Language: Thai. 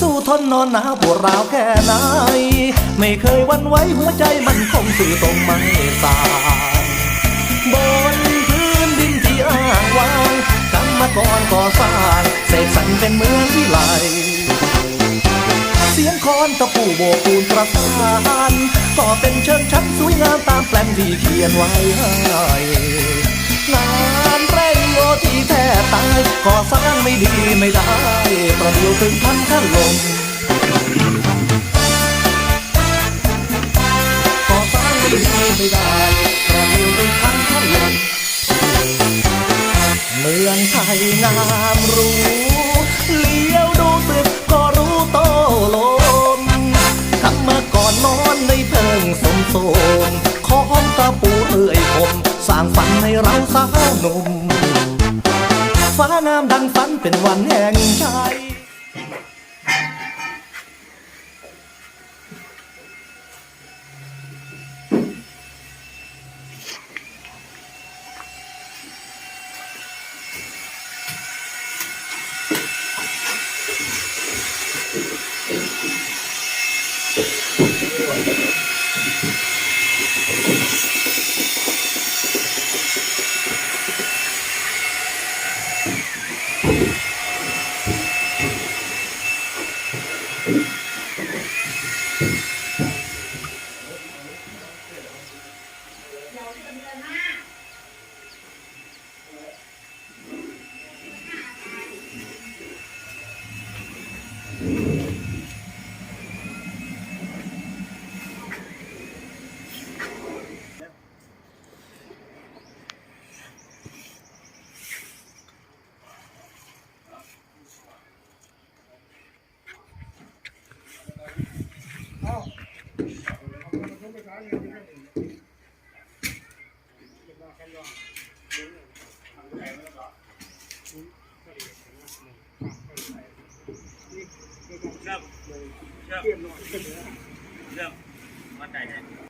สู้ทนนอนหนาวปวดร้าวแค่ไหน ไม่เคยวันไหวหัวใจมันคงสื่อตรงไม่สายบนพื้นดินที่อ้างว้างกรรมกรก่อสร้างเสกสรรเป็นเมืองวิไลเสียงคอนตะปูโบกปูนประสานก็เป็นเชิงชั้นสวยงามตามแปลนที่เขียนไว้ให้งานเร่งโอที่แทบตายก่อสร้างไม่ดีไม่ได้ ประเดียวถึงพันขั้นลมก่อสร้างไม่ดีไม่ได้ประเดียวถึงพันขั้นลมเมืองไทยงามรู้เลี้ยวดูตึกก็รู้โตลมกรรมาก่อนนอนในเพิงสมโสมของตะปูเรื่อยคมสร้างฝันให้เราสาวหนุ่มฟ้างามดังฝันเป็นวันแห่งชัย Thank you. เริ่มเเริ่มเริ่มมาใจเนี่ย